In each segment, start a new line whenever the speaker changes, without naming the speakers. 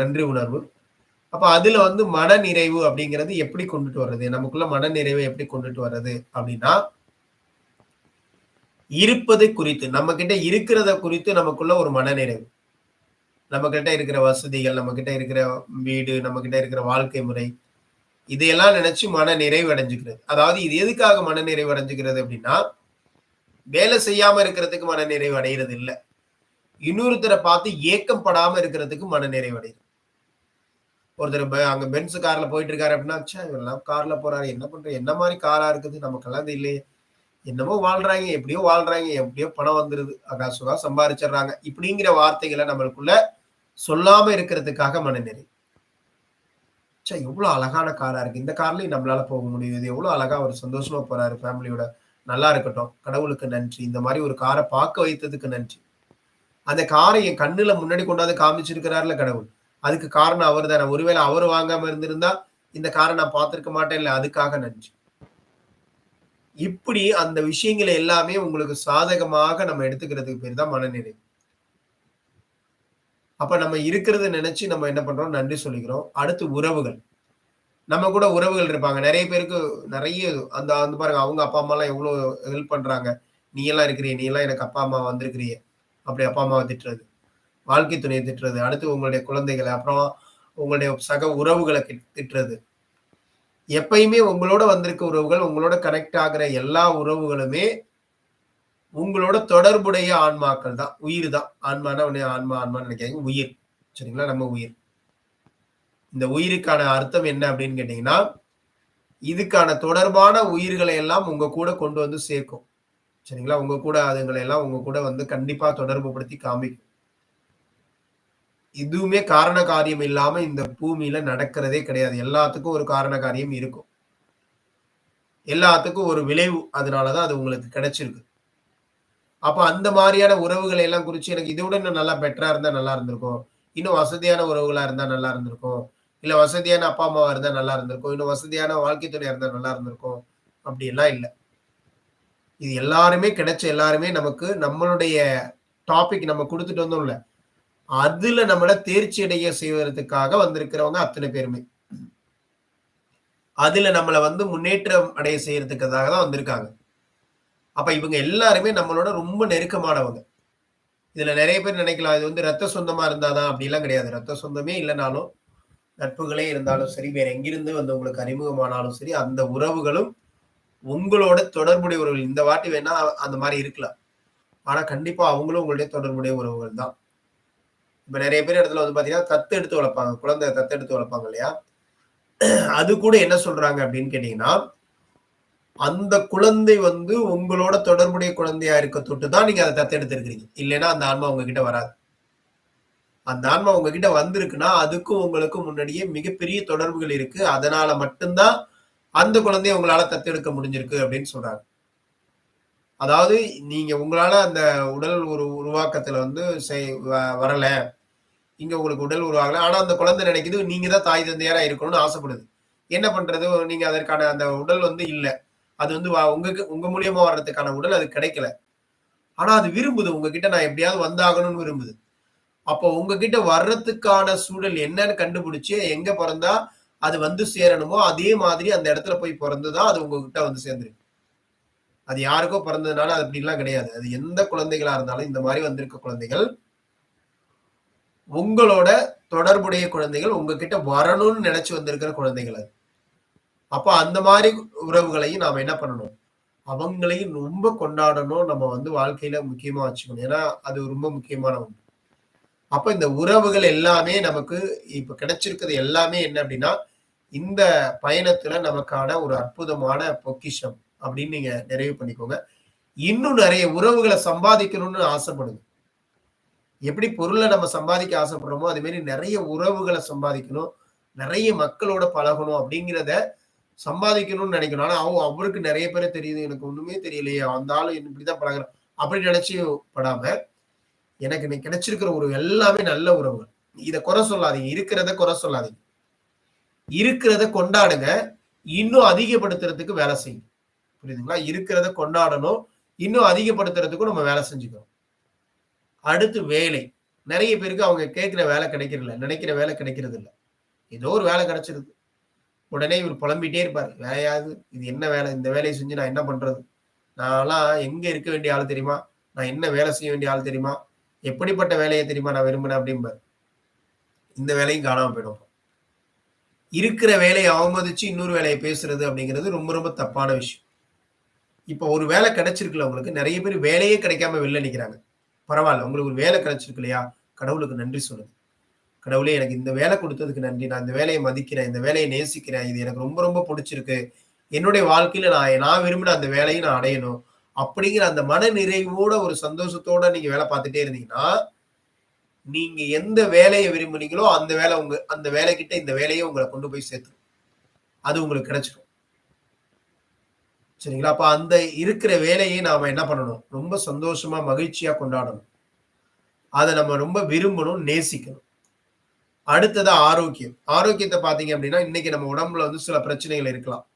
நன்றி உணர்வு. அப்ப அதுல வந்து மன நிறைவு அப்படிங்கிறது எப்படி கொண்டுட்டு வர்றது? நமக்குள்ள மன நிறைவை எப்படி கொண்டுட்டு வர்றது? அப்படின்னா இருப்பது குறித்து நம்ம கிட்ட இருக்கிறத குறித்து நமக்குள்ள ஒரு மனநிறைவு. நம்ம கிட்ட இருக்கிற வசதிகள் நம்ம கிட்ட இருக்கிற வீடு நம்ம கிட்ட இருக்கிற வாழ்க்கை முறை இதையெல்லாம் நினைச்சு மன நிறைவு அடைஞ்சுக்கிறது. அதாவது இது எதுக்காக மன நிறைவு அடைஞ்சுக்கிறது அப்படின்னா வேலை செய்யாம இருக்கிறதுக்கு மன நிறைவு அடைகிறது இல்லை இன்னொருத்தரை பார்த்து ஏக்கம் படாம இருக்கிறதுக்கு மன நிறைவு அடையுது ஒருத்தர் அங்க பென்ஸ் கார்ல போயிட்டு இருக்காரு அப்படின்னா இவெல்லாம் கார்ல போறாரு. என்ன பண்ற? என்ன மாதிரி காரா இருக்குது? நமக்கெல்லாம் அது இல்லையே என்னமோ வாழ்றாங்க. எப்படியோ வாழ்றாங்க. எப்படியோ பணம் வந்துருது. அகாசுகா சம்பாதிச்சிடுறாங்க இப்படிங்கிற வார்த்தைகளை நம்மளுக்குள்ள சொல்லாம இருக்கிறதுக்காக மனநிறை. சே எவ்வளவு அழகான காரா இருக்கு. இந்த கார்லயும் நம்மளால போக முடியுது. எவ்வளவு அழகா அவர் சந்தோஷமா போறாரு. ஃபேமிலியோட நல்லா இருக்கட்டும். கடவுளுக்கு நன்றி. இந்த மாதிரி ஒரு காரை பார்க்க வைத்ததுக்கு நன்றி. அந்த காரை என் கண்ணுல முன்னாடி கொண்டாந்து காமிச்சிருக்கிறாருல கடவுள். அதுக்கு காரணம் அவர் தானே ஒருவேளை அவர் வாங்காம இருந்திருந்தா இந்த காரை நான் பார்த்திருக்க மாட்டேன். இல்லை அதுக்காக நன்றி. இப்படி அந்த விஷயங்களை எல்லாமே உங்களுக்கு சாதகமாக நம்ம எடுத்துக்கிறதுக்கு பேர் தான் மனநிலை. அப்ப நம்ம இருக்கிறத நினைச்சு நம்ம என்ன பண்றோம்? நன்றி சொல்லிக்கிறோம். அடுத்து உறவுகள். நம்ம கூட உறவுகள் இருப்பாங்க. நிறைய பேருக்கு நிறைய அந்த அந்த பாருங்க அவங்க அப்பா அம்மா எல்லாம் எவ்வளவு ஹெல்ப் பண்றாங்க. நீ எல்லாம் இருக்கிறிய நீ எல்லாம் எனக்கு அப்பா அம்மா வந்திருக்கிறிய. அப்படி அப்பா அம்மாவை திட்டுறது. வாழ்க்கை துணையை திட்டுறது அடுத்து உங்களுடைய குழந்தைகளை அப்புறம் உங்களுடைய சக உறவுகளை திட்டுறது. எப்பயுமே உங்களோட வந்திருக்க உறவுகள் உங்களோட கனெக்ட் ஆகிற எல்லா உறவுகளுமே உங்களோட தொடர்புடைய ஆன்மாக்கள் தான். உயிர் தான். ஆன்மான உடனே ஆன்மா ஆன்மான்னு நினைக்காதீங்க. உயிர். சரிங்களா? நம்ம உயிர். இந்த உயிருக்கான அர்த்தம் என்ன அப்படின்னு கேட்டீங்கன்னா இதுக்கான தொடர்பான உயிர்களை எல்லாம் உங்க கூட கொண்டு வந்து சேர்க்கும். சரிங்களா? உங்க கூட அதுங்களை எல்லாம் உங்க கூட வந்து கண்டிப்பா தொடர்பு படுத்தி காமிக்கும். இதுவுமே காரண காரியம் இல்லாம இந்த பூமியில நடக்கிறதே கிடையாது. எல்லாத்துக்கும் ஒரு காரண காரியம் இருக்கும். எல்லாத்துக்கும் ஒரு விளைவு அதனாலதான் அது உங்களுக்கு கிடைச்சிருக்கு. அப்ப அந்த மாதிரியான உறவுகளை எல்லாம் குறிச்சு எனக்கு இதை விட இன்னும் நல்லா பெட்டரா இருந்தா நல்லா இருந்திருக்கும். இன்னும் வசதியான உறவுகளா இருந்தா நல்லா இருந்திருக்கும். இல்ல வசதியான அப்பா அம்மாவா இருந்தா நல்லா இருந்திருக்கும். இன்னும் வசதியான வாழ்க்கை துணையா இருந்தா நல்லா இருந்திருக்கும். அப்படி எல்லாம் இல்லை. இது எல்லாருமே கிடைச்ச எல்லாருமே நமக்கு நம்மளுடைய டாபிக் நம்ம கொடுத்துட்டு வந்தோம்ல. அதுல நம்மள தேர்ச்சி அடைய செய்வதற்காக வந்திருக்கிறவங்க அத்தனை பேருமே. அதுல நம்மளை வந்து முன்னேற்றம் அடைய செய்யறதுக்காக தான் வந்திருக்காங்க. அப்ப இவங்க எல்லாருமே நம்மளோட ரொம்ப நெருக்கமானவங்க. இதுல நிறைய பேர் நினைக்கலாம் இது வந்து ரத்த சொந்தமா இருந்தாதான் அப்படிலாம் கிடையாது. ரத்த சொந்தமே இல்லைனாலும் நட்புகளே இருந்தாலும் சரி வேற எங்கிருந்து வந்து உங்களுக்கு அறிமுகமானாலும் சரி அந்த உறவுகளும் உங்களோட தொடர்புடைய உறவுகள். இந்த வாட்டி வேணா அந்த மாதிரி இருக்கலாம். ஆனா கண்டிப்பா அவங்களும் உங்களுடைய தொடர்புடைய உறவுகள் தான். இப்ப நிறைய பேர் இடத்துல வந்து பாத்தீங்கன்னா தத்து எடுத்து வளர்ப்பாங்க. குழந்தை தத்து எடுத்து வளர்ப்பாங்க இல்லையா? அது கூட என்ன சொல்றாங்க அப்படின்னு கேட்டீங்கன்னா அந்த குழந்தை வந்து உங்களோட தொடர்புடைய குழந்தையா இருக்க தொட்டு தான் நீங்க அதை தத்து இருக்கிறீங்க இல்லைன்னா அந்த ஆன்மா உங்ககிட்ட வராது. அந்த ஆன்மா உங்ககிட்ட வந்திருக்குன்னா அதுக்கும் உங்களுக்கும் முன்னாடியே மிகப்பெரிய தொடர்புகள் இருக்கு. அதனால மட்டும்தான் அந்த குழந்தைய உங்களால தத்தெடுக்க முடிஞ்சிருக்கு அப்படின்னு சொல்றாங்க. அதாவது நீங்க உங்களால அந்த உடல் ஒரு உருவாக்கத்துல வந்து வரல. இங்க உங்களுக்கு உடல் உருவாகல. ஆனா அந்த குழந்தை நினைக்குது நீங்க தான் தாய் தந்தையாரா இருக்கணும்னு ஆசைப்படுது. என்ன பண்றது? நீங்க அதற்கான அந்த உடல் வந்து இல்லை. அது வந்து உங்களுக்கு உங்க மூலியமா வர்றதுக்கான உடல் அது கிடைக்கல. ஆனா அது விரும்புது. உங்ககிட்ட நான் எப்படியாவது வந்தாகணும்னு விரும்புது. அப்போ உங்ககிட்ட வர்றதுக்கான சூழல் என்னன்னு கண்டுபிடிச்சு எங்க பிறந்தா அது வந்து சேரணுமோ அதே மாதிரி அந்த இடத்துல போய் பிறந்துதான் அது உங்ககிட்ட வந்து சேர்ந்துருக்கு. அது யாருக்கோ பிறந்ததுனால அது அப்படிலாம் கிடையாது. அது எந்த குழந்தைகளா இருந்தாலும் இந்த மாதிரி வந்திருக்க குழந்தைகள் உங்களோட தொடர்புடைய குழந்தைகள் உங்ககிட்ட வரணும்னு நினைச்சு வந்திருக்கிற குழந்தைகள் அது. அப்ப அந்த மாதிரி உறவுகளையும் நாம என்ன பண்ணணும்? அவங்களையும் ரொம்ப கொண்டாடணும் நம்ம வந்து வாழ்க்கையில முக்கியமா வச்சுக்கணும். ஏன்னா அது ரொம்ப முக்கியமான ஒன்று அப்ப இந்த உறவுகள் எல்லாமே நமக்கு இப்ப கிடைச்சிருக்கிறது எல்லாமே என்ன அப்படின்னா இந்த பயணத்துல நமக்கான ஒரு அற்புதமான பொக்கிஷம். அப்படின்னு நீங்க நிறைவு பண்ணிக்கோங்க. இன்னும் நிறைய உறவுகளை சம்பாதிக்கணும்னு ஆசைப்படுங்க. எப்படி பொருளை நம்ம சம்பாதிக்க ஆசைப்படுறோமோ அதே மாதிரி நிறைய உறவுகளை சம்பாதிக்கணும். நிறைய மக்களோட பழகணும் அப்படிங்கிறத சம்பாதிக்கணும்னு நினைக்கணும். ஆனா அவன் அவருக்கு நிறைய பேரை தெரியுது. எனக்கு ஒண்ணுமே தெரியலையே. அந்த ஆளு இப்படிதான் பழகிறான். அப்படி நினைச்சு படாம எனக்கு இன்னைக்கு கிடைச்சிருக்கிற உறவு எல்லாமே நல்ல உறவுகள். இதை குறை சொல்லாதீங்க. இருக்கிறத குறை சொல்லாதீங்க. இருக்கிறத கொண்டாடுங்க. இன்னும் அதிகப்படுத்துறதுக்கு வேலை செய்யும் புரியுதுங்களா இருக்கிறத கொண்டாடணும் இன்னும் அதிகப்படுத்துறதுக்கும் நம்ம வேலை செஞ்சுக்கணும் அடுத்து வேலை நிறைய பேருக்கு அவங்க கேட்கிற வேலை கிடைக்கிறதில்ல. நினைக்கிற வேலை கிடைக்கிறது இல்லை ஏதோ ஒரு வேலை கிடைச்சிருது. உடனே இவர் புலம்பிட்டே இருப்பார் வேலையாது இது என்ன வேலை? இந்த வேலையை செஞ்சு நான் என்ன பண்றது? நான்லாம் எங்க இருக்க வேண்டிய ஆள் தெரியுமா? நான் என்ன வேலை செய்ய வேண்டிய ஆள் தெரியுமா? எப்படிப்பட்ட வேலையை தெரியுமா நான் விரும்பினேன் அப்படிம்பார் இந்த வேலையும் காணாம போயிடும். இருக்கிற வேலையை அவமதிச்சு இன்னொரு வேலையை பேசுறது அப்படிங்கிறது ரொம்ப ரொம்ப தப்பான விஷயம். இப்போ ஒரு வேலை கிடைச்சிருக்குல்ல உங்களுக்கு. நிறைய பேர் வேலையே கிடைக்காம வெளில நிற்கிறாங்க பரவாயில்ல உங்களுக்கு ஒரு வேலை கிடைச்சிருக்கு இல்லையா? கடவுளுக்கு நன்றி சொல்லுங்க. கடவுளே எனக்கு இந்த வேலை கொடுத்ததுக்கு நன்றி. நான் இந்த வேலையை மதிக்கிறேன். இந்த வேலையை நேசிக்கிறேன். இது எனக்கு ரொம்ப ரொம்ப பிடிச்சிருக்கு என்னுடைய வாழ்க்கையில நான் நான் விரும்பின அந்த வேலையை நான் அடையணும். அப்படிங்கிற அந்த மன நிறைவோட ஒரு சந்தோஷத்தோட நீங்க வேலை பார்த்துட்டே இருந்தீங்கன்னா, நீங்க எந்த வேலையை விரும்புனீங்களோ அந்த வேலை உங்க அந்த வேலைகிட்ட இந்த வேலையை உங்களை கொண்டு போய் சேர்த்துரும். அது உங்களுக்கு கிடைச்சிடும் சரிங்களா? அப்ப அந்த இருக்கிற வேலையை நாம என்ன பண்ணணும்? ரொம்ப சந்தோஷமா, மகிழ்ச்சியா கொண்டாடணும். அதை நம்ம ரொம்ப விரும்பணும், நேசிக்கணும். அடுத்தது ஆரோக்கியம். ஆரோக்கியத்தை பாத்தீங்க அப்படின்னா, இன்னைக்கு நம்ம உடம்புல வந்து சில பிரச்சனைகள் இருக்கலாம்.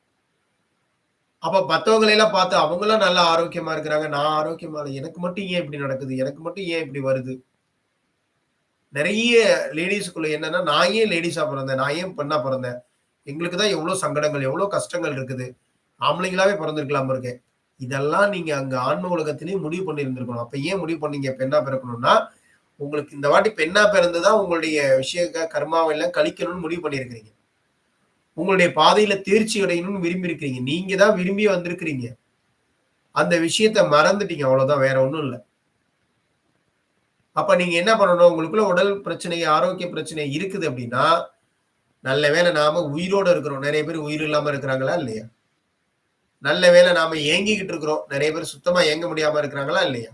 அப்ப மற்றவங்களையெல்லாம் பார்த்து அவங்களாம் நல்லா ஆரோக்கியமா இருக்கிறாங்க. நான் ஆரோக்கியமா எனக்கு மட்டும் ஏன் இப்படி நடக்குது? எனக்கு மட்டும் ஏன் இப்படி வருது? நிறைய லேடிஸுக்குள்ள என்னன்னா, நான் ஏன் லேடிஸா பிறந்தேன் நான் ஏன் பெண்ணா பிறந்தேன் எங்களுக்கு தான் எவ்வளவு சங்கடங்கள், எவ்வளவு கஷ்டங்கள் இருக்குது. ஆம்பளைங்களாவே பிறந்திருக்கலாம் இருக்கேன் இதெல்லாம் நீங்க அங்க ஆன்ம உலகத்திலேயே முடிவு பண்ணியிருந்திருக்கணும். அப்ப ஏன் முடிவு பண்ணீங்க பெண்ணா பிறக்கணும்னா, உங்களுக்கு இந்த வாட்டி பெண்ணா பிறந்து தான் உங்களுடைய விஷய கர்மாவ எல்லாம் கழிக்கணும்னு முடிவு பண்ணியிருக்கிறீங்க. உங்களுடைய பாதையில தேர்ச்சி அடையணும்னு விரும்பி இருக்கிறீங்க. நீங்க தான் விரும்பி வந்திருக்கிறீங்க. அந்த விஷயத்த மறந்துட்டீங்க அவ்வளவுதான். வேற ஒண்ணும் இல்லை அப்ப நீங்க என்ன பண்ணணும்? உங்களுக்குள்ள உடல் பிரச்சனை, ஆரோக்கிய பிரச்சனை இருக்குது அப்படின்னா, நல்ல வேளை நாம உயிரோட இருக்கிறோம். நிறைய பேர் உயிர் இல்லாம இருக்கிறாங்களா? இல்லையா? நல்ல வேளை நாம ஏங்கிக்கிட்டு இருக்கிறோம். நிறைய பேர் சுத்தமா ஏங்க முடியாம இருக்கிறாங்களா? இல்லையா?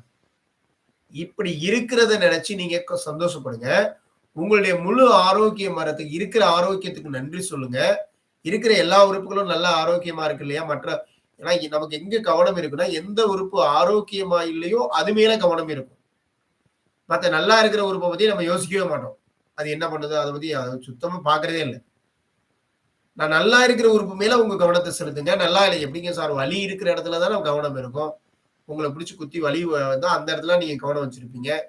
இப்படி இருக்கிறத நினைச்சு நீங்க சந்தோஷப்படுங்க. உங்களுடைய முழு ஆரோக்கியம் வரத்துக்கு இருக்கிற ஆரோக்கியத்துக்கு நன்றி சொல்லுங்க. இருக்கிற எல்லா உறுப்புகளும் நல்லா ஆரோக்கியமா இருக்கு இல்லையா? மற்ற ஏன்னா நமக்கு எங்க கவனம் இருக்குன்னா, எந்த உறுப்பு ஆரோக்கியமா இல்லையோ, அது மேல கவனம் இருக்கும். மற்ற நல்லா இருக்கிற உறுப்பை பத்தி நம்ம யோசிக்கவே மாட்டோம். அது என்ன பண்ணுது? அதை பத்தி அத சுத்தமா பாக்குறதே இல்லை நான் நல்லா இருக்கிற உறுப்பு மேல உங்க கவனத்தை செலுத்துங்க. நல்லா இல்லை எப்படிங்க சார் வலி இருக்கிற இடத்துல தானே கவனம் இருக்கும். உங்களை பிடிச்சி குத்தி வலி வந்தா அந்த இடத்துல நீங்க கவனம் வச்சிருப்பீங்க.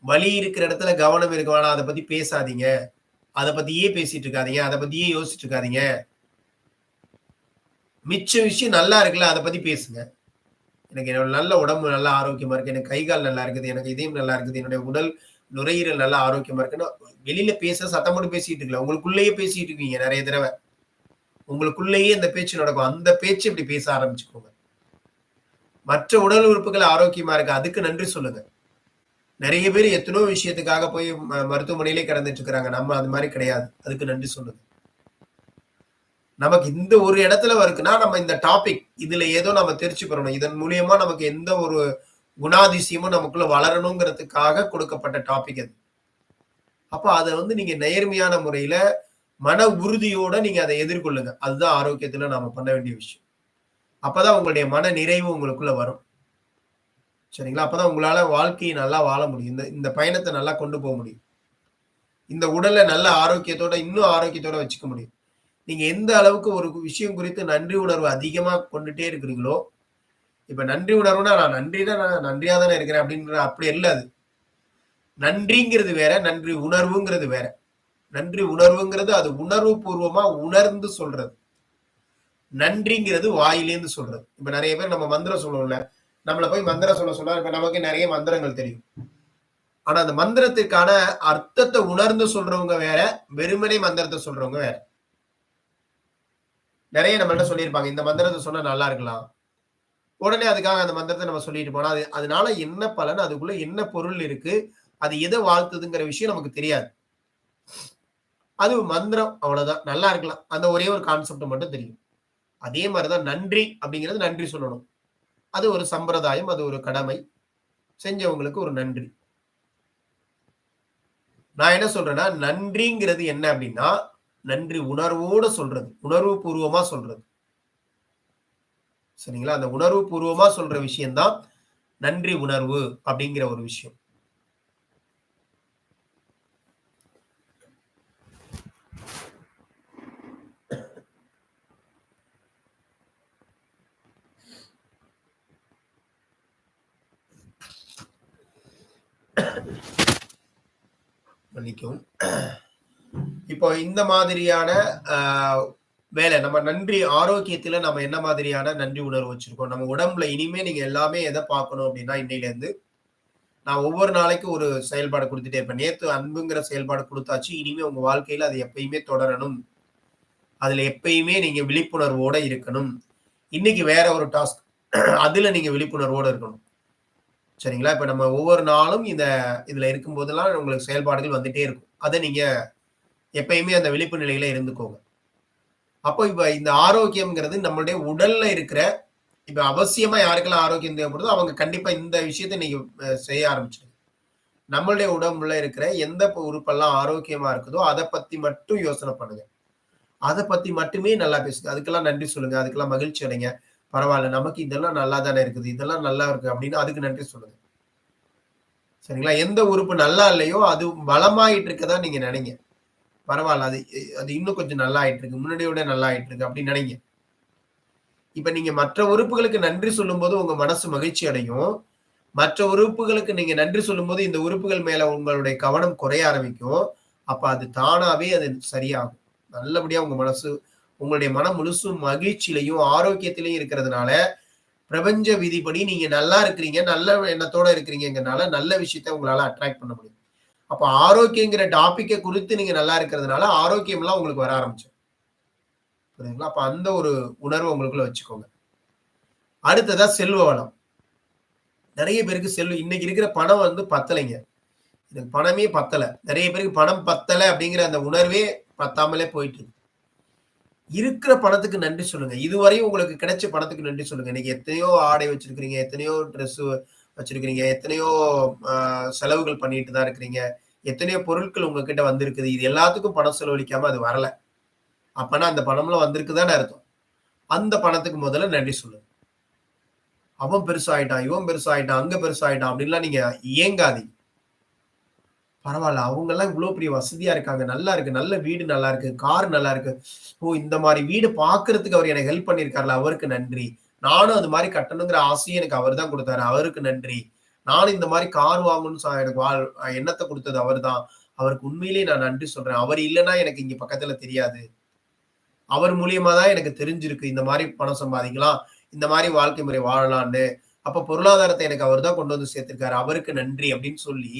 வலி இருக்கிற இடத்துல கவனம் இருக்க வேணாம். அதை பத்தி பேசாதீங்க. அதை பத்தியே பேசிட்டு இருக்காதீங்க. அதை பத்தியே யோசிச்சுட்டு இருக்காதீங்க. மிச்ச விஷயம் நல்லா இருக்குல்ல, அதை பத்தி பேசுங்க. எனக்கு என்னோட நல்ல உடம்பு நல்லா ஆரோக்கியமா இருக்கு. எனக்கு கை, கால் நல்லா இருக்குது. எனக்கு இதயம் நல்லா இருக்குது. என்னுடைய உடல் நுரையீரல் நல்லா ஆரோக்கியமா இருக்குன்னா வெளியில பேச சத்தம் போட்டு பேசிட்டு இருக்கல. உங்களுக்குள்ளேயே பேசிட்டு இருக்கீங்க நிறைய தடவை உங்களுக்குள்ளேயே இந்த பேச்சு நடக்கும். அந்த பேச்சு இப்படி பேச ஆரம்பிச்சுக்கோங்க. மற்ற உடல் உறுப்புகள் ஆரோக்கியமா இருக்கு. அதுக்கு நன்றி சொல்லுங்க. நிறைய பேர் எத்தனோ விஷயத்துக்காக போய் ம மருத்துவமனையிலே கடந்துட்டு இருக்கிறாங்க. நம்ம அது மாதிரி கிடையாது. அதுக்கு நன்றி சொல்லுங்க. நமக்கு இந்த ஒரு இடத்துல இருக்குன்னா, நம்ம இந்த டாபிக் இதுல ஏதோ நம்ம தேர்ச்சி பெறணும். இதன் மூலியமா நமக்கு எந்த ஒரு குணாதிசயமும் நமக்குள்ள வளரணுங்கிறதுக்காக கொடுக்கப்பட்ட டாபிக் அது. அப்போ அதை வந்து நீங்க நேர்மையான முறையில மன உறுதியோட நீங்க அதை எதிர்கொள்ளுங்க. அதுதான் ஆரோக்கியத்துல நாம பண்ண வேண்டிய விஷயம். அப்பதான் உங்களுடைய மன நிறைவு உங்களுக்குள்ள வரும். சரிங்களா? அப்பதான் உங்களால வாழ்க்கையை நல்லா வாழ முடியும். இந்த இந்த பயணத்தை நல்லா கொண்டு போக முடியும். இந்த உடலை நல்ல ஆரோக்கியத்தோட இன்னும் ஆரோக்கியத்தோட வச்சுக்க முடியும். நீங்க எந்த அளவுக்கு ஒரு விஷயம் குறித்து நன்றி உணர்வு அதிகமா கொண்டுட்டே இருக்கிறீங்களோ, இப்ப நன்றி உணர்வுனா நான் நன்றினா நான் நன்றியா தானே இருக்கிறேன் அப்படின்ற அப்படி இல்லை அது. நன்றிங்கிறது வேற, நன்றி உணர்வுங்கிறது வேற. நன்றி உணர்வுங்கிறது அது உணர்வு பூர்வமா உணர்ந்து சொல்றது. நன்றிங்கிறது வாயிலேருந்து சொல்றது. இப்ப நிறைய பேர் நம்ம மந்திரம் சொல்லுவோம்ல. நம்மள போய் மந்திரம் சொல்ல சொல்ல இப்ப நமக்கு நிறைய மந்திரங்கள் தெரியும். ஆனா அந்த மந்திரத்திற்கான அர்த்தத்தை உணர்ந்து சொல்றவங்க வேற, வெறுமனே மந்திரத்தை சொல்றவங்க வேற. நிறைய நம்மள்ட்ட சொல்லியிருப்பாங்க. இந்த மந்திரத்தை சொன்னா நல்லா இருக்கலாம். உடனே அதுக்காக அந்த மந்திரத்தை நம்ம சொல்லிட்டு போனா, அது அதனால என்ன பலன்? அதுக்குள்ள என்ன பொருள் இருக்கு? அது எதை வாழ்த்துதுங்கிற விஷயம் நமக்கு தெரியாது. அது மந்திரம் அவ்வளவுதான். நல்லா இருக்கலாம். அந்த ஒரே ஒரு கான்செப்ட் மட்டும் தெரியும். அதே மாதிரிதான் தான் நன்றி அப்படிங்கிறது நன்றி சொல்லணும். அது ஒரு சம்பிரதாயம். அது ஒரு கடமை. செஞ்சவங்களுக்கு ஒரு நன்றி. நான் என்ன சொல்றேன்னா, நன்றிங்கிறது என்ன அப்படின்னா, நன்றி உணர்வோட சொல்றது. உணர்வு பூர்வமா சொல்றது. சரிங்களா? அந்த உணர்வு பூர்வமா சொல்ற விஷயம் தான் நன்றி உணர்வு அப்படிங்கிற ஒரு விஷயம். மன்னிக்கும் இப்போ இந்த மாதிரியான வேலை. நம்ம நன்றி ஆரோக்கியத்துல நம்ம என்ன மாதிரியான நன்றி உணர்வு வச்சிருக்கோம்? நம்ம உடம்புல இனிமே நீங்க எல்லாமே எதை பார்க்கணும் அப்படின்னா இன்னையில இருந்து நான் ஒவ்வொரு நாளைக்கும் ஒரு செயல்பாடு கொடுத்துட்டே இருப்பேன். நேத்து அன்புங்கிற செயல்பாடு கொடுத்தாச்சு. இனிமே உங்க வாழ்க்கையில அது எப்பயுமே தொடரணும். அதுல எப்பயுமே நீங்க விழிப்புணர்வோட இருக்கணும். இன்னைக்கு வேற ஒரு டாஸ்க். அதுல நீங்க விழிப்புணர்வோட இருக்கணும். சரிங்களா? இப்ப நம்ம ஒவ்வொரு நாளும் இந்த இதுல இருக்கும் போதெல்லாம் உங்களுக்கு செயல்பாடுகள் வந்துட்டே இருக்கும். அதை நீங்க எப்பயுமே அந்த விழிப்பு நிலையில இருந்துக்கோங்க. அப்போ இப்ப இந்த ஆரோக்கியம்ங்கிறது நம்மளுடைய உடல்ல இருக்கிற இப்ப அவசியமா யாருக்கெல்லாம் ஆரோக்கியம் தேவைப்படுதோ அவங்க கண்டிப்பா இந்த விஷயத்த நீங்க செய்ய ஆரம்பிச்சிருங்க நம்மளுடைய உடம்புல இருக்கிற எந்த உறுப்பெல்லாம் ஆரோக்கியமா இருக்குதோ அதை பத்தி மட்டும் யோசனை பண்ணுங்க. அதை பத்தி மட்டுமே நல்லா பேசுங்க. அதுக்கெல்லாம் நன்றி சொல்லுங்க. அதுக்கெல்லாம் மகிழ்ச்சி அடைங்க. பரவாயில்ல நமக்கு இதெல்லாம் நல்லா தானே இருக்குது. இதெல்லாம் நல்லா இருக்கு அப்படின்னு அதுக்கு நன்றி சொல்லுங்க. சரிங்களா? எந்த உறுப்பு நல்லா இல்லையோ அது பலமாயிட்டு இருக்கதான் நீங்க நினைங்க. பரவாயில்ல அது அது இன்னும் கொஞ்சம் நல்லா ஆயிட்டு இருக்கு முன்னாடியோட நல்லா ஆயிட்டு இருக்கு அப்படின்னு நினைங்க. இப்ப நீங்க மற்ற உறுப்புகளுக்கு நன்றி சொல்லும் போது உங்க மனசு மகிழ்ச்சி அடையும். மற்ற உறுப்புகளுக்கு நீங்க நன்றி சொல்லும் போது இந்த உறுப்புகள் மேல உங்களுடைய கவனம் குறைய ஆரம்பிக்கும். அப்ப அது தானாவே அது சரியாகும். நல்லபடியா உங்க மனசு உங்களுடைய மனம் முழுசும் மகிழ்ச்சியிலையும் ஆரோக்கியத்திலையும் இருக்கிறதுனால பிரபஞ்ச விதிப்படி நீங்க நல்லா இருக்கிறீங்க நல்ல எண்ணத்தோட இருக்கிறீங்கிறதுனால நல்ல விஷயத்த உங்களால அட்ராக்ட் பண்ண முடியும். அப்ப ஆரோக்கியங்கிற டாபிக்கை குறித்து நீங்க நல்லா இருக்கிறதுனால ஆரோக்கியம்லாம் உங்களுக்கு வர ஆரம்பிச்சு புரியுதுங்களா? அப்ப அந்த ஒரு உணர்வை உங்களுக்குள்ள வச்சுக்கோங்க. அடுத்ததா செல்வ வளம். நிறைய பேருக்கு செல்வம் இன்னைக்கு இருக்கிற பணம் வந்து பத்தலைங்க. எனக்கு பணமே பத்தலை. நிறைய பேருக்கு பணம் பத்தலை அப்படிங்கிற அந்த உணர்வே பத்தாமலே போயிட்டு இருக்கிற பணத்துக்கு நன்றி சொல்லுங்க. இதுவரையும் உங்களுக்கு கிடைச்ச பணத்துக்கு நன்றி சொல்லுங்க. இன்னைக்கு எத்தனையோ ஆடை வச்சிருக்கிறீங்க எத்தனையோ ட்ரெஸ் வச்சிருக்கிறீங்க. எத்தனையோ செலவுகள் பண்ணிட்டு தான் இருக்கிறீங்க. எத்தனையோ பொருட்கள் உங்ககிட்ட வந்திருக்குது. இது எல்லாத்துக்கும் பணம் செலவழிக்காம அது வரல. அப்பனா அந்த பணம்லாம் வந்திருக்குதான்னு அர்த்தம். அந்த பணத்துக்கு முதல்ல நன்றி சொல்லுங்க. அவன் பெருசாயிட்டான் இவன் பெருசாயிட்டான் அங்க பெருசாயிட்டான் அப்படின்லாம் நீங்க இயங்காதீங்க. பரவாயில்ல அவங்க எல்லாம் இவ்வளவு பெரிய வசதியா இருக்காங்க. நல்லா இருக்கு. நல்ல வீடு நல்லா இருக்கு. கார் நல்லா இருக்கு. ஓ இந்த மாதிரி வீடு பாக்குறதுக்கு அவர் எனக்கு ஹெல்ப் பண்ணியிருக்காருல. அவருக்கு நன்றி. நானும் அது மாதிரி கட்டணுங்கிற ஆசையும் எனக்கு அவர் தான் கொடுத்தாரு. அவருக்கு நன்றி. நானும் இந்த மாதிரி கார் வாங்கணும்னு எனக்கு வாழ் எண்ணத்தை கொடுத்தது அவர் தான் அவருக்கு உண்மையிலேயே நான் நன்றி சொல்றேன். அவர் இல்லைன்னா எனக்கு இங்க பக்கத்துல தெரியாது. அவர் மூலியமா தான் எனக்கு தெரிஞ்சிருக்கு இந்த மாதிரி பணம் சம்பாதிக்கலாம் இந்த மாதிரி வாழ்க்கை முறை வாழலான்னு அப்ப பொருளாதாரத்தை எனக்கு அவர் தான் கொண்டு வந்து சேர்த்திருக்காரு. அவருக்கு நன்றி அப்படின்னு சொல்லி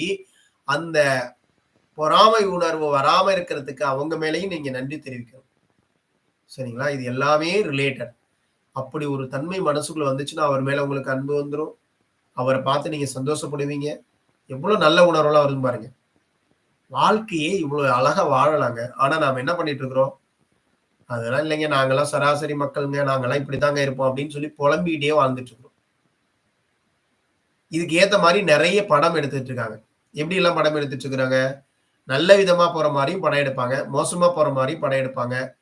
அந்த பொறாமை உணர்வு வராம இருக்கிறதுக்கு அவங்க மேலையும் நீங்க நன்றி தெரிவிக்கணும். சரிங்களா? இது எல்லாமே ரிலேட்டட் அப்படி ஒரு தன்மை மனசுக்குள்ள வந்துச்சுன்னா அவர் மேல உங்களுக்கு அன்பு வந்துடும் அவரை பார்த்து நீங்க சந்தோஷப்படுவீங்க. எவ்வளவு நல்ல உணர்வுலாம் வருது பாருங்க. வாழ்க்கையே இவ்வளவு அழகா வாழலாங்க. ஆனா நாம என்ன பண்ணிட்டு இருக்கிறோம்? அதெல்லாம் இல்லைங்க. நாங்கெல்லாம் சராசரி மக்களுங்க. நாங்கெல்லாம் இப்படிதாங்க இருப்போம் அப்படின்னு சொல்லி புலம்பிக்கிட்டே வாழ்ந்துட்டு இருக்கிறோம். இதுக்கு ஏத்த மாதிரி நிறைய படம் எடுத்துட்டு இருக்காங்க. எப்படி எல்லாம் படம் எடுத்துட்டு இருக்கிறாங்க? நல்ல விதமா போற மாதிரியும் படம் எடுப்பாங்க. மோசமா போற மாதிரியும் படம் எடுப்பாங்க.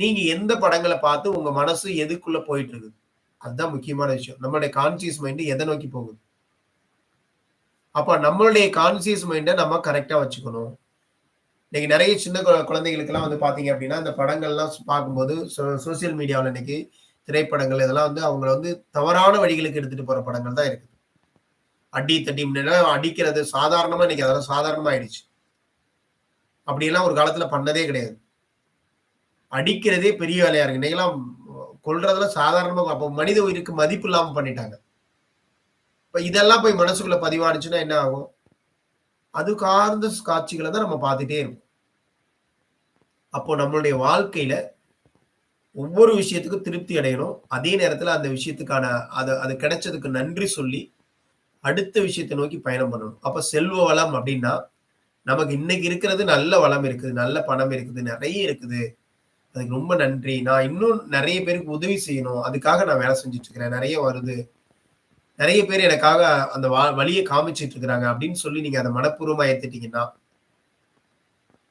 நீங்க எந்த படங்களை பார்த்து உங்க மனசு எதுக்குள்ள போயிட்டு இருக்குது அதுதான் முக்கியமான விஷயம். நம்மளுடைய கான்சியஸ் மைண்ட் எதை நோக்கி போகுது? அப்ப நம்மளுடைய கான்சியஸ் மைண்டை நம்ம கரெக்டா வச்சுக்கணும். இன்னைக்கு நிறைய சின்ன குழந்தைகளுக்கு எல்லாம் வந்து பாத்தீங்க அப்படின்னா அந்த படங்கள்லாம் பார்க்கும்போது சோசியல் மீடியாவில் இன்னைக்கு திரைப்படங்கள் இதெல்லாம் வந்து அவங்களை வந்து தவறான வழிகளுக்கு எடுத்துட்டு போற படங்கள் தான் இருக்குது. அடி தட்டி அடிக்கிறது சாதாரணமா இன்னைக்கு அதெல்லாம் சாதாரணமா ஆயிடுச்சு அப்படியெல்லாம் ஒரு காலத்துல பண்ணதே கிடையாது. அடிக்கிறதே பெரிய வேலையா இருக்கு. இன்னைக்கெல்லாம் கொள்றதுல சாதாரணமாக அப்போ மனித உயிருக்கு மதிப்பு இல்லாம பண்ணிட்டாங்க. இப்ப இதெல்லாம் போய் மனசுக்குள்ள பதிவானுச்சுன்னா என்ன ஆகும்? அது கார்ந்த காட்சிகளை தான் நம்ம பார்த்துட்டே இருக்கும் அப்போ நம்மளுடைய வாழ்க்கையில ஒவ்வொரு விஷயத்துக்கும் திருப்தி அடையணும். அதே நேரத்துல அந்த விஷயத்துக்கான அது அது கிடைச்சதுக்கு நன்றி சொல்லி அடுத்த விஷயத்தை நோக்கி பயணம் பண்ணணும். அப்ப செல்வ வளம் அப்படின்னா நமக்கு இன்னைக்கு இருக்கிறது நல்ல வளம் இருக்குது நல்ல பணம் இருக்குது நிறைய இருக்குது. அதுக்கு ரொம்ப நன்றி. நான் இன்னும் நிறைய பேருக்கு உதவி செய்யணும். அதுக்காக நான் வேலை செஞ்சுட்டு இருக்கிறேன் நிறைய வருது. நிறைய பேர் எனக்காக அந்த வழியை காமிச்சிட்டு இருக்கிறாங்க அப்படின்னு சொல்லி நீங்க அதை மனப்பூர்வமா ஏத்துட்டீங்கன்னா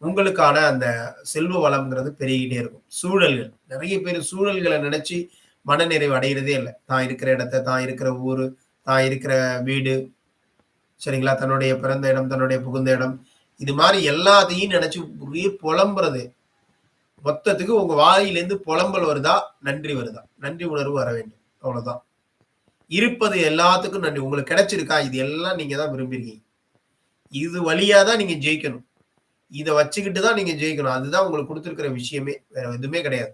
உங்களுக்கான அந்த செல்வ வளம்ங்கிறது பெருகிட்டே இருக்கும். சூழல்கள். நிறைய பேர் சூழல்களை நினைச்சு மனநிறைவு அடைகிறதே இல்லை. தான் இருக்கிற இடத்த தான் இருக்கிற ஊரு தான் இருக்கிற வீடு. சரிங்களா? தன்னுடைய பிறந்த இடம் தன்னுடைய புகுந்த இடம். இது மாதிரி எல்லாத்தையும் நினைச்சு ஒரே புலம்புறது. மொத்தத்துக்கு உங்க வாயிலேருந்து புலம்பல் வருதா? நன்றி வருதா? நன்றி உணர்வு வர வேண்டும். அவ்வளவுதான். இருப்பது எல்லாத்துக்கும் நன்றி. உங்களுக்கு கிடைச்சிருக்கா? இது எல்லாம் நீங்க தான் விரும்பிருக்கீங்க இது வழியா தான் நீங்க ஜெயிக்கணும். இதை வச்சுக்கிட்டு தான் நீங்க ஜெயிக்கணும். அதுதான் உங்களுக்கு கொடுத்துருக்கிற விஷயமே. வேற எதுவுமே கிடையாது.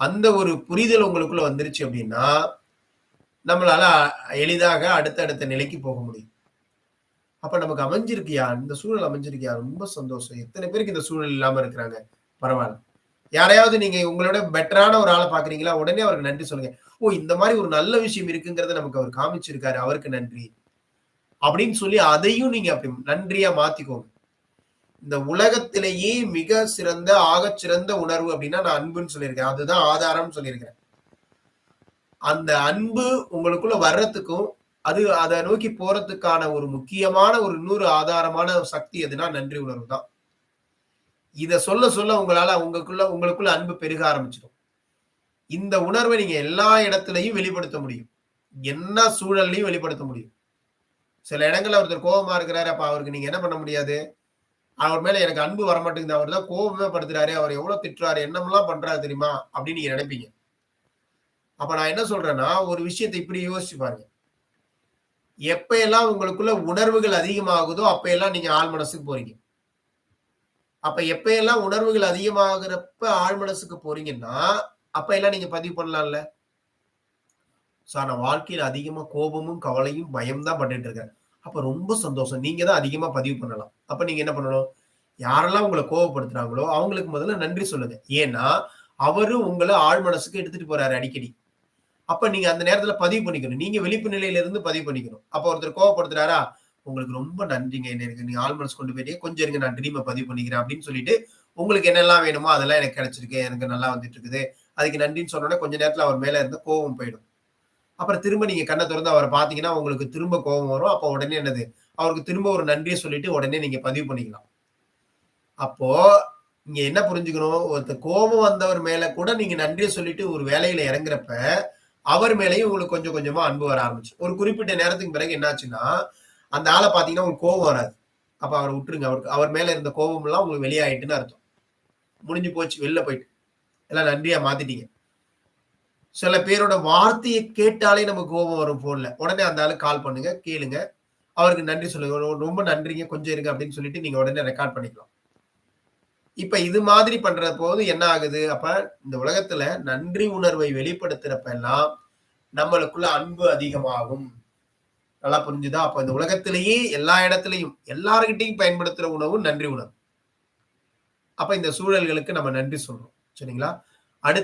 அந்த ஒரு புரிதல் உங்களுக்குள்ள வந்துருச்சு அப்படின்னா நம்மளால எளிதாக அடுத்தடுத்த நிலைக்கு போக முடியும். அப்ப நமக்கு அமைஞ்சிருக்கியா? இந்த சூழல் அமைஞ்சிருக்கியா? ரொம்ப சந்தோஷம். எத்தனை பேருக்கு இந்த சூழல் இல்லாம இருக்கிறாங்க? பரவாயில்ல. யாரையாவது நீங்க உங்களோட பெட்டரான ஒரு ஆளை பாக்குறீங்களா உடனே அவருக்கு நன்றி சொல்லுங்க. ஓ இந்த மாதிரி ஒரு நல்ல விஷயம் இருக்குங்கிறத நமக்கு அவர் காமிச்சிருக்காரு. அவருக்கு நன்றி. அப்படின்னு சொல்லி அதையும் நீங்க அப்படி நன்றியா மாத்திக்கோங்க. இந்த உலகத்திலேயே மிக சிறந்த ஆகச் சிறந்த உணர்வு அப்படின்னா நான் அன்புன்னு சொல்லியிருக்கேன். அதுதான் ஆதாரம்னு சொல்லியிருக்கிறேன். அந்த அன்பு உங்களுக்குள்ள வர்றதுக்கும் அது அதை நோக்கி போறதுக்கான ஒரு முக்கியமான ஒரு இன்னொரு ஆதாரமான சக்தி எதுனா நன்றி உணர்வு தான். இதை சொல்ல சொல்ல உங்களால உங்களுக்குள்ள உங்களுக்குள்ள அன்பு பெருக ஆரம்பிச்சிடும். இந்த உணர்வை நீங்க எல்லா இடத்துலையும் வெளிப்படுத்த முடியும். என்ன சூழல்லையும் வெளிப்படுத்த முடியும். சில இடங்கள்ல ஒருத்தர் கோபமா இருக்கிறாரு அப்ப அவருக்கு நீங்க என்ன பண்ண முடியாது? அவர் மேல எனக்கு அன்பு வரமாட்டேங்குது. அவர் தான் கோபமே படுத்துறாரு. அவர் எவ்வளவு திட்டுறாரு? என்னமெல்லாம் பண்றாரு தெரியுமா? அப்படின்னு நீங்க நினைப்பீங்க. அப்ப நான் என்ன சொல்றேன்னா ஒரு விஷயத்தை இப்படி யோசிச்சு பாருங்க. எப்ப எல்லாம் உங்களுக்குள்ள உணர்வுகள் அதிகமாகுதோ அப்ப எல்லாம் நீங்க ஆள் மனசுக்கு போறீங்க. அப்ப எப்பயெல்லாம் உணர்வுகள் அதிகமாகிறப்ப ஆழ்மனசுக்கு போறீங்கன்னா அப்ப எல்லாம் நீங்க பதிவு பண்ணலாம்ல? ஸோ நான் வாழ்க்கையில அதிகமா கோபமும் கவலையும் பயம் தான் பண்ணிட்டு இருக்கேன். அப்ப ரொம்ப சந்தோஷம். நீங்க தான் அதிகமா பதிவு பண்ணலாம். அப்ப நீங்க என்ன பண்ணணும்? யாரெல்லாம் உங்களை கோபப்படுத்துறாங்களோ அவங்களுக்கு முதல்ல நன்றி சொல்லுங்க. ஏன்னா அவரும் உங்களை ஆழ் மனசுக்கு எடுத்துட்டு போறாரு அடிக்கடி. அப்ப நீங்க அந்த நேரத்துல பதிவு பண்ணிக்கணும். நீங்க விழிப்பு நிலையில இருந்து பதிவு பண்ணிக்கணும். அப்ப ஒருத்தர் கோவப்படுத்துறாரா? உங்களுக்கு ரொம்ப நன்றிங்க. எனக்கு நீங்க ஆள் மனசு கொண்டு போயிட்டே கொஞ்சம் இருங்க நான் ட்ரீமை பதிவு பண்ணிக்கிறேன் அப்படின்னு சொல்லிட்டு உங்களுக்கு என்னெல்லாம் வேணுமோ அதெல்லாம் எனக்கு கிடைச்சிருக்கு. எனக்கு நல்லா வந்துட்டு இருக்குது அதுக்கு நன்றின்னு சொன்னோன்னே கொஞ்ச நேரத்துல அவர் மேல இருந்த கோவம் போயிடும். அப்புறம் திரும்ப நீங்க கண்ணை திறந்து அவரை பாத்தீங்கன்னா உங்களுக்கு திரும்ப கோபம் வரும். அப்போ உடனே என்னது? அவருக்கு திரும்ப ஒரு நன்றியை சொல்லிட்டு உடனே நீங்க பதிவு பண்ணிக்கலாம். அப்போ இங்க என்ன புரிஞ்சுக்கணும்? ஒருத்தர் கோபம் வந்தவர் மேல கூட நீங்க நன்றியை சொல்லிட்டு ஒரு வேலையில இறங்குறப்ப அவர் மேலேயும் உங்களுக்கு கொஞ்சம் கொஞ்சமா அன்பு வர ஆரம்பிச்சு. ஒரு குறிப்பிட்ட நேரத்துக்கு பிறகு என்னாச்சுன்னா அந்த ஆளை பார்த்தீங்கன்னா உங்களுக்கு கோபம் வராது. அப்போ அவரை விட்டுருங்க. அவருக்கு அவர் மேலே இருந்த கோபம் எல்லாம் உங்களுக்கு வெளியாயிட்டுன்னு அர்த்தம். முடிஞ்சு போச்சு வெளில போயிட்டு. எல்லாம் நன்றியா மாத்திட்டீங்க. சில பேரோட வார்த்தையை கேட்டாலே நமக்கு கோபம் வரும் போன்ல உடனே அந்த ஆளு கால் பண்ணுங்க கேளுங்க. அவருக்கு நன்றி சொல்லுங்க. ரொம்ப நன்றிங்க. கொஞ்சம் இருங்க அப்படின்னு சொல்லிட்டு நீங்க உடனே ரெக்கார்ட் பண்ணிக்கலாம். இப்ப இது மாதிரி பண்ற போது என்ன ஆகுது? அப்ப இந்த உலகத்துல நன்றி உணர்வை வெளிப்படுத்துறப்ப எல்லாம் நம்மளுக்குள்ள அன்பு அதிகமாகும். நல்லா புரிஞ்சுதா? அப்ப இந்த உலகத்திலேயே எல்லா இடத்துலையும் எல்லார்கிட்டையும் பயன்படுத்துற உணவு நன்றி உணவு. அப்ப இந்த சூழல்களுக்கு நம்ம நன்றி சொல்றோம். சரிங்களா?